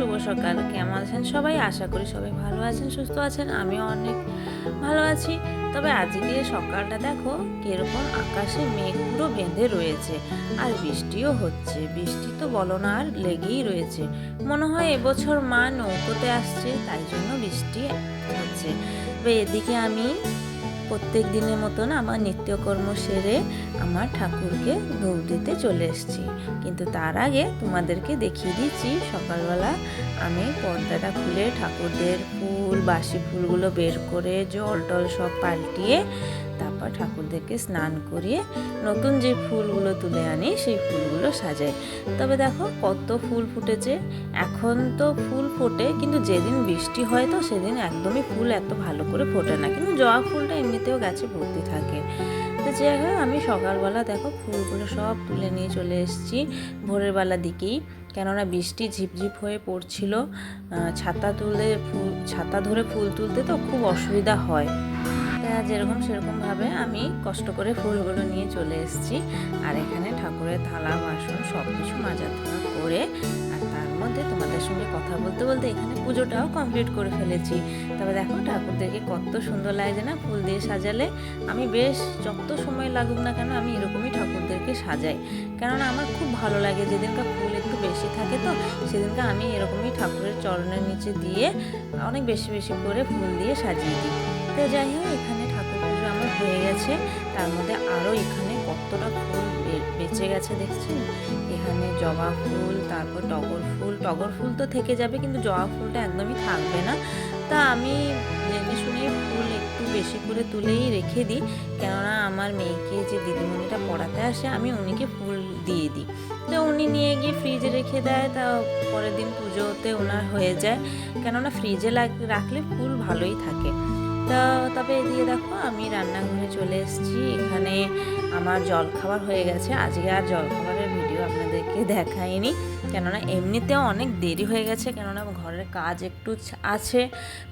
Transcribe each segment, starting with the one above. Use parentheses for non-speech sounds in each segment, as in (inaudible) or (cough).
শুভ সকাল। কেমন আছেন সবাই? আশা করি সবাই ভালো আছেন, সুস্থ আছেন। আমিও অনেক ভালো আছি। তবে আজকে সকালটা দেখো কীরকম আকাশে মেঘ পুরো বেঁধে রয়েছে আর বৃষ্টিও হচ্ছে। বৃষ্টি তো বলো না, আর লেগেই রয়েছে। মনে হয় এবছর মা নৌকোতে আসছে, তাই জন্য বৃষ্টি হচ্ছে। এদিকে আমি প্রত্যেক দিনের মতন আমার নিত্যকর্ম সেরে আমার ঠাকুরকে ধূপ দিতে চলে এসেছি। কিন্তু তার আগে তোমাদেরকে দেখিয়ে দিচ্ছি, সকালবেলা আমি পর্দাটা খুলে ঠাকুরদের ফুল, বাসি ফুলগুলো বের করে জল টল সব পাল্টিয়ে তারপর ঠাকুরদেরকে স্নান করিয়ে নতুন যে ফুলগুলো তুলে আনি, সেই ফুলগুলো সাজাই। তবে দেখো কত ফুল ফুটেছে। এখন তো ফুল ফোটে, কিন্তু যেদিন বৃষ্টি হয় তো সেদিন একদমই ফুল এত ভালো করে ফোটে না। কিন্তু জবা ফুলটা এমনিতেও গাছে ভর্তি থাকে। তো যে আমি সকালবেলা দেখো ফুলগুলো সব তুলে নিয়ে চলে এসেছি ভোরের বেলা দিকেই। কেননা বৃষ্টি ঝিপঝিপ হয়ে পড়ছিল। ছাতা তুলে ফুল, ছাতা ধরে ফুল তুলতে তো খুব অসুবিধা হয়। যেরকম সেরকমভাবে আমি কষ্ট করে ফুলগুলো নিয়ে চলে এসেছি। আর এখানে ঠাকুরের থালা, বাসন সব কিছু মাজা ধোয়া করে আর তার মধ্যে তোমাদের সঙ্গে কথা বলতে বলতে এখানে পুজোটাও কমপ্লিট করে ফেলেছি। তবে দেখো ঠাকুরদেরকে কত সুন্দর লাগছে না ফুল দিয়ে সাজালে। আমি বেশ যত সময় লাগুক না কেন আমি এরকমই ঠাকুরদেরকে সাজাই। কেননা আমার খুব ভালো লাগে যেদিনকার ফুল একটু বেশি থাকে তো, সেদিনকে আমি এরকমই ঠাকুরের চরণের নিচে দিয়ে অনেক বেশি বেশি করে ফুল দিয়ে সাজিয়ে দিই। তো যাই হোক, এখানে হয়ে গেছে। তার মধ্যে আরও এখানে কতটা ফুল বেঁচে গেছে দেখছেন? এখানে জবা ফুল, তারপর টগর ফুল। টগর ফুল তো থেকে যাবে কিন্তু জবা ফুলটা একদমই থাকবে না। তা আমি জেনে শুনে ফুল একটু বেশি করে তুলেই রেখে দিই। কেননা আমার মেয়েকে যে দিদিমণিটা পড়াতে আসে, আমি উনিকে ফুল দিয়ে দিই। তো উনি নিয়ে গিয়ে ফ্রিজে রেখে দেয়, তা পরের দিন পুজোতে ওনার হয়ে যায়। কেননা ফ্রিজে রাখলে ফুল ভালোই থাকে। তা তবে এদিকে দেখো আমি রান্নাঘরে চলে এসেছি। এখানে আমার জলখাবার হয়ে গেছে। আজকে আর জলখাবারের ভিডিও আপনাদেরকে দেখাইনি। কেননা এমনিতেও অনেক দেরি হয়ে গেছে, কেননা ঘরের কাজ একটু আছে।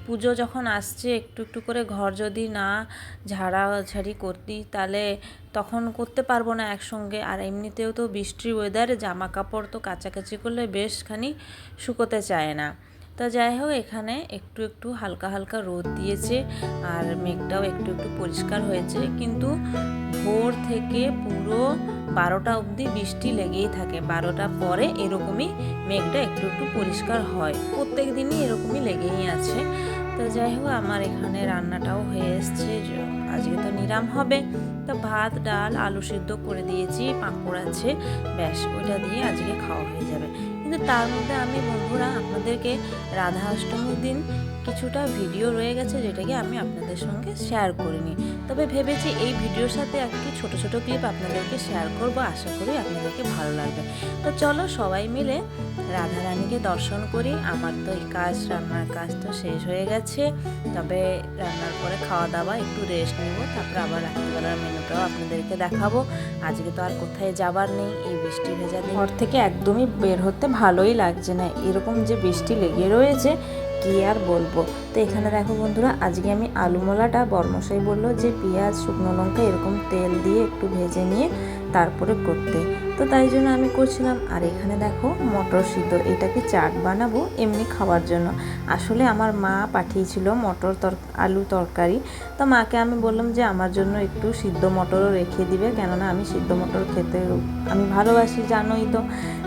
পুজো যখন আসছে, একটু একটু করে ঘর যদি না ঝাড়া ঝাড়াঝাড়ি করতি, তাহলে তখন করতে পারব না একসঙ্গে। আর এমনিতেও তো বৃষ্টির ওয়েদারে জামা কাপড় তো কাচাকাচি করলে বেশ খানি শুকোতে চায় না। তা যাই হোক, এখানে একটু একটু হালকা হালকা রোদ দিয়েছে আর মেঘটাও একটু একটু পরিষ্কার হয়েছে। কিন্তু ভোর থেকে পুরো বারোটা অবধি বৃষ্টি লেগেই থাকে। বারোটা পরে এরকমই মেঘটা একটু একটু পরিষ্কার হয়। প্রত্যেক দিনই এরকমই লেগেই আছে। তো যাই হোক, আমার এখানে রান্নাটাও হয়ে এসছে। আজকে তো নিরাম হবে। তো ভাত, ডাল, আলু সিদ্ধ করে দিয়েছি, পাঁপড় আছে। ব্যাস, ওইটা দিয়ে আজকে খাওয়া হয়ে যাবে। কিন্তু তার মধ্যে আমি বন্ধুরা আপনাদেরকে রাধা অষ্টমীর দিন কিছুটা ভিডিও রয়ে গেছে যেটাকে আমি আপনাদের সঙ্গে শেয়ার করিনি। তবে ভেবেছি এই ভিডিওর সাথে একটু ছোট ছোট ক্লিপ আপনাদেরকে শেয়ার করব। আশা করি আপনাদেরকে ভালো লাগবে। তো চলো সবাই মিলে রাধা রানীকে দর্শন করি। আমার তো এই কাজ, রান্নার কাজ তো শেষ হয়ে গেছে। তবে রান্নার পরে খাওয়া দাওয়া একটু রেস্ট নিব। তারপর আবার রাত্রিবেলার মেনুটাও আপনাদেরকে দেখাবো। আজকে তো আর কোথায় যাবার নেই, এই বৃষ্টি ভেজা ঘর থেকে একদমই বের হতে ভালোই লাগছে না। এরকম যে বৃষ্টি লেগে রয়েছে কি আর বলব? তো এখানে দেখো বন্ধুরা, আজকে আমি আলু মোলাটা বর্মশাই বলল যে পেঁয়াজ, শুকনো লঙ্কা এরকম তেল দিয়ে একটু ভেজে নিয়ে তারপরে করতে। তো তাই জন্য আমি করছিলাম। আর এখানে দেখো মটর সিদ্ধ, এটাকে চাট বানাবো এমনি খাওয়ার জন্য। আসলে আমার মা পাঠিয়েছিল মটর তর, আলু তরকারি। তো মাকে আমি বললাম যে আমার জন্য একটু সিদ্ধ মটরও রেখে দিবে, কেননা আমি সিদ্ধ মটর খেতে, আমি ভালোবাসি, জানোই তো।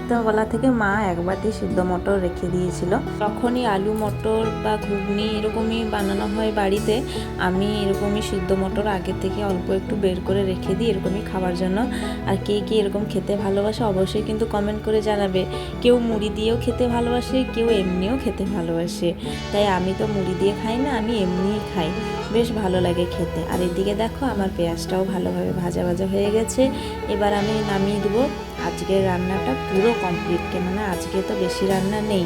তো বলা থেকে মা এক সিদ্ধ মটর রেখে দিয়েছিল। তখনই আলু মটর বা ঘুগনি এরকমই বানানো হয় বাড়িতে, আমি এরকমই সিদ্ধ মটর আগে থেকে অল্প একটু বের করে রেখে দিই, এরকমই খাওয়ার জন্য। আর কে কে এরকম খেতে ভালোবাসে অবশ্যই কিন্তু কমেন্ট করে জানাবে। কেউ মুড়ি দিয়েও খেতে ভালোবাসে, কেউ এমনিও খেতে ভালোবাসে। তাই আমি তো মুড়ি দিয়ে খাই না, আমি এমনিই খাই। বেশ ভালো লাগে খেতে। আর এদিকে দেখো, আমার পেঁয়াজটাও ভালোভাবে ভাজা ভাজা হয়ে গেছে। এবার আমি নামিয়ে দেবো আজকের রান্নাটা পুরো কমপ্লিট কেননা আজকে তো বেশি রান্না নেই।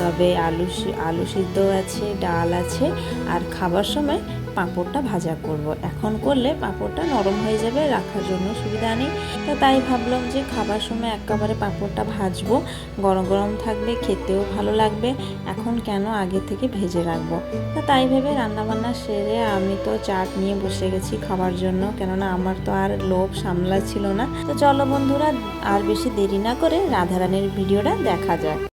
তবে আলু আলু সিদ্ধ আছে, ডাল আছে। আর খাবার সময় পাঁপড়টা ভাজা করব। এখন করলে পাঁপড়টা নরম হয়ে যাবে, রাখার জন্য সুবিধা নেই। তো তাই ভাবলাম যে খাবার সময় একেবারে পাঁপড়টা ভাজবো। গরম গরম থাকবে খেতেও ভালো লাগবে। এখন কেন আগে থেকে ভেজে রাখব? তা তাই ভেবে রান্নাবান্না সেরে আমি তো চাট নিয়ে বসে গেছি খাবার জন্য। কেননা আমার তো আর লোভ সামলা ছিল না। তো চলো বন্ধুরা, আর বেশি দেরি না করে রাধারানীর ভিডিওটা দেখা যাক।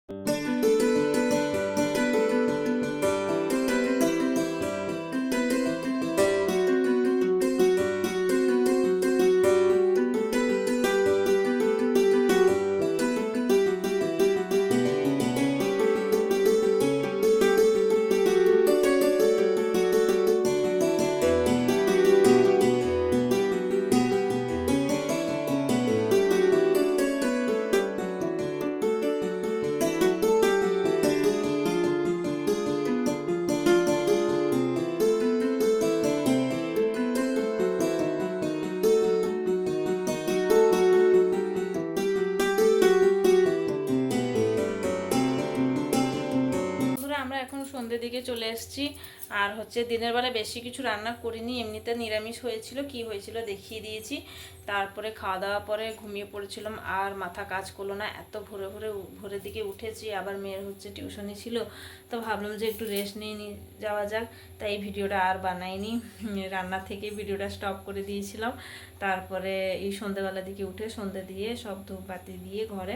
দিকে চলে এসেছি। আর হচ্ছে দিনের বেলা বেশি কিছু রান্না করিনি, এমনিতে নিরামিষ হয়েছিল, কি হয়েছিল দেখিয়ে দিয়েছি। তারপরে খাওয়া দাওয়া পরে ঘুমিয়ে পড়েছিলাম, আর মাথা কাজ করল না, এত ভোরে ভোরে ভোরের দিকে উঠেছি, আবার মেয়ের হচ্ছে টিউশনি ছিল, তো ভাবলাম যে একটু রেস্ট নিয়ে যাওয়া যাক, তাই ভিডিওটা আর বানাইনি। রান্না থেকে ভিডিওটা স্টপ করে দিয়েছিলাম, তারপরে এই সন্ধ্যেবেলা দিকে উঠে সন্ধ্যে দিয়ে সব ধূপবাতি দিয়ে ঘরে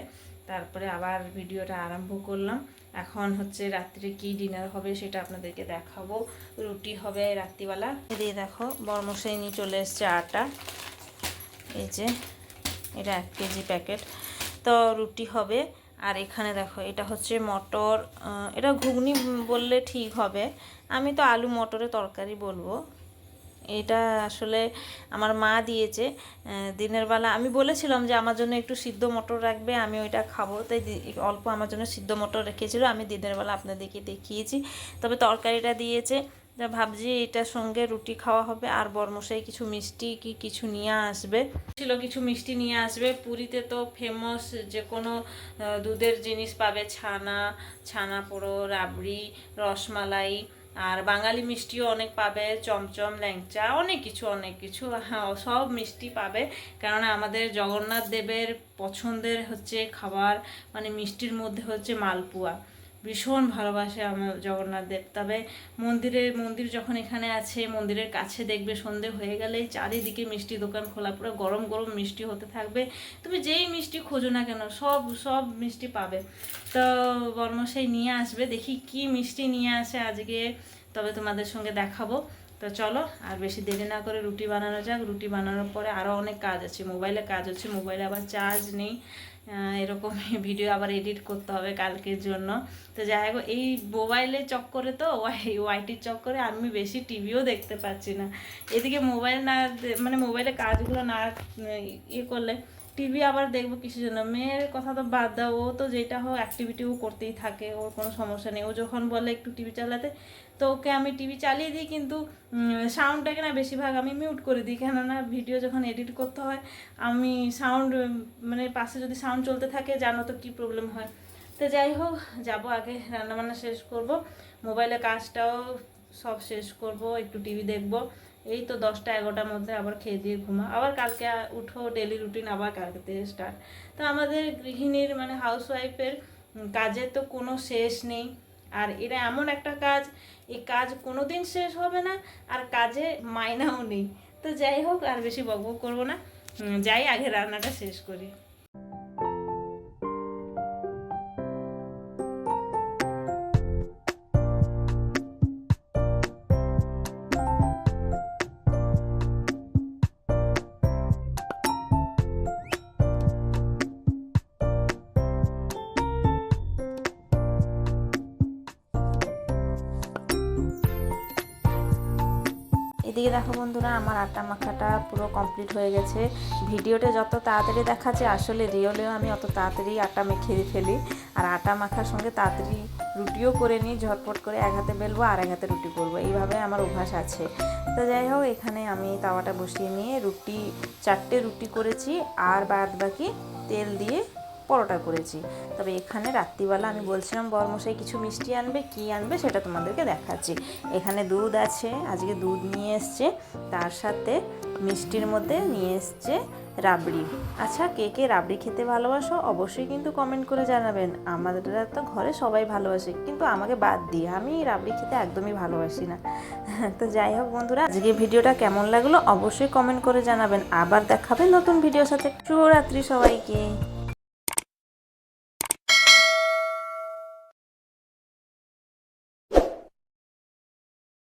তারপরে আবার ভিডিওটা আরম্ভ করলাম। এখন হচ্ছে রাত্রে কি ডিনার হবে সেটা আপনাদেরকে দেখাবো। রুটি হবে রাত্রিবেলা। এদিকে দেখো, বর্মশাই নিয়ে চলে এসছে আটা। এই যে, এটা এক কেজি প্যাকেট তো রুটি হবে। আর এখানে দেখো, এটা হচ্ছে মটর এটা ঘুগনি বললে ঠিক হবে। আমি তো আলু মটরের তরকারি বলব। এটা আসলে আমার মা দিয়েছে দিনের বেলা। আমি বলেছিলাম যে আমার জন্য একটু সিদ্ধ মটর রাখবে, আমি ওইটা খাব। তাই অল্প আমার জন্য সিদ্ধ মটর রেখেছিল, আমি দিনের বেলা আপনাদেরকে দেখিয়েছি। তবে তরকারিটা দিয়েছে, তা ভাবছি এটার সঙ্গে রুটি খাওয়া হবে, আর বর্মশাই কিছু মিষ্টি কি কিছু নিয়ে আসবে। ছিল কিছু মিষ্টি নিয়ে আসবে, পুরীতে তো ফেমাস যে কোনো দুধের জিনিস পাবে, ছানা ছানা পোড়ো, রাবড়ি, রসমালাই। আর বাঙালি মিষ্টিও অনেক পাবে, চমচম, ল্যাংচা, অনেক কিছু অনেক কিছু। হ্যাঁ সব মিষ্টি পাবে। কেননা আমাদের জগন্নাথ দেবের পছন্দের হচ্ছে খাবার মানে মিষ্টির মধ্যে হচ্ছে মালপুয়া। ভীষণ ভালোবাসে আমার জগন্নাথ দেব। তবে মন্দিরের, মন্দির যখন এখানে আছে, মন্দিরের কাছে দেখবে সন্ধে হয়ে গেলেই চারিদিকে মিষ্টি দোকান খোলা, পুরো গরম গরম মিষ্টি হতে থাকবে। তুমি যেই মিষ্টি খোঁজো না কেন, সব সব মিষ্টি পাবে। তো বর্মশাই নিয়ে আসবে, দেখি কি মিষ্টি নিয়ে আসে আজকে। তবে তোমাদের সঙ্গে দেখাবো। তো চলো, আর বেশি দেরি না করে রুটি বানানো যাক। রুটি বানানোর পরে আরও অনেক কাজ আছে। মোবাইলে কাজ হচ্ছে, মোবাইলে আবার চার্জ নেই। এরকম (laughs) ভিডিও আবার এডিট করতে হবে কালকের জন্য। তো যাই হোক, এই মোবাইলে চক্করে তো, ওয়াই ওয়াইটির চক্করে আমি বেশি টিভিও দেখতে পাচ্ছি না। এদিকে মোবাইল না মানে মোবাইলে কাজগুলো না ইয়ে করলে টিভি আবার দেখব কিছু জন্য। মেয়ের কথা তো বাদ দাও, ও তো যেটা হোক অ্যাক্টিভিটি ও করতেই থাকে, ওর কোনো সমস্যা নেই। ও যখন বলে একটু টিভি চালাতে, তো ওকে আমি টিভি চালিয়ে দিই কিন্তু সাউন্ডটাকে না বেশিরভাগ আমি মিউট করে দিই। কেননা ভিডিও যখন এডিট করতে হয়, আমি সাউন্ড মানে পাশে যদি সাউন্ড চলতে থাকে, জানো তো কী প্রবলেম হয়। তো যাই হোক, যাব আগে, রান্নাবান্না শেষ করব। মোবাইলে কাজটাও সব শেষ করব, একটু টিভি দেখব। এই তো দশটা, এগারোটার মধ্যে আবার খেয়ে দিয়ে ঘুমা আবার কালকে উঠো ডেলি রুটিন আবার কালকে থেকে স্টার্ট তো আমাদের গৃহিণীর মানে হাউসওয়াইফের কাজের তো কোনো শেষ নেই। আর এটা এমন একটা কাজ, এই কাজ কোনো দিন শেষ হবে না, আর কাজে মাইনাও নেই। তো যাই হোক, আর বেশি বকবক করব না। যাই, আগে রান্নাটা শেষ করি। এদিকে দেখো বন্ধুরা, আমার আটা মাখাটা পুরো কমপ্লিট হয়ে গেছে। ভিডিওতে যত তাড়াতাড়ি দেখাচ্ছে, আসলে রিয়েলেও আমি অত তাড়াতাড়ি আটা মেখে ফেলি। আর আটা মাখার সঙ্গে তাড়াতাড়ি রুটিও করে নিই, ঝটপট করে এক হাতে বেলবো আর এক হাতে রুটি করব। এইভাবে আমার অভ্যাস আছে। তো যাই হোক, এখানে আমি তাওয়াটা বসিয়ে নিয়ে রুটি, চারটে রুটি করেছি আর বাদ বাকি তেল দিয়ে পরোটা করেছি। তবে এখানে রাত্রিবেলা আমি বলছিলাম, বরমশাই, কিছু মিষ্টি আনবে? কি আনবে? সেটা তোমাদেরকে দেখাচ্ছি। এখানে দুধ আছে, আজকে দুধ নিয়ে এসছে, তার সাথে মিষ্টির মধ্যে নিয়ে এসছে রাবড়ি। আচ্ছা কে কে রাবড়ি খেতে ভালোবাসো? অবশ্যই কিন্তু কমেন্ট করে জানাবেন। আমাদের তো ঘরে সবাই ভালোবাসে, কিন্তু আমাকে বাদ দিয়ে আমি রাবড়ি খেতে একদমই ভালোবাসি না। (laughs) তো যাই হোক বন্ধুরা, আজকে ভিডিওটা কেমন লাগল অবশ্যই কমেন্ট করে জানাবেন। আবার দেখাবেন নতুন ভিডিওর সাথে। শুভরাত্রি সবাইকে।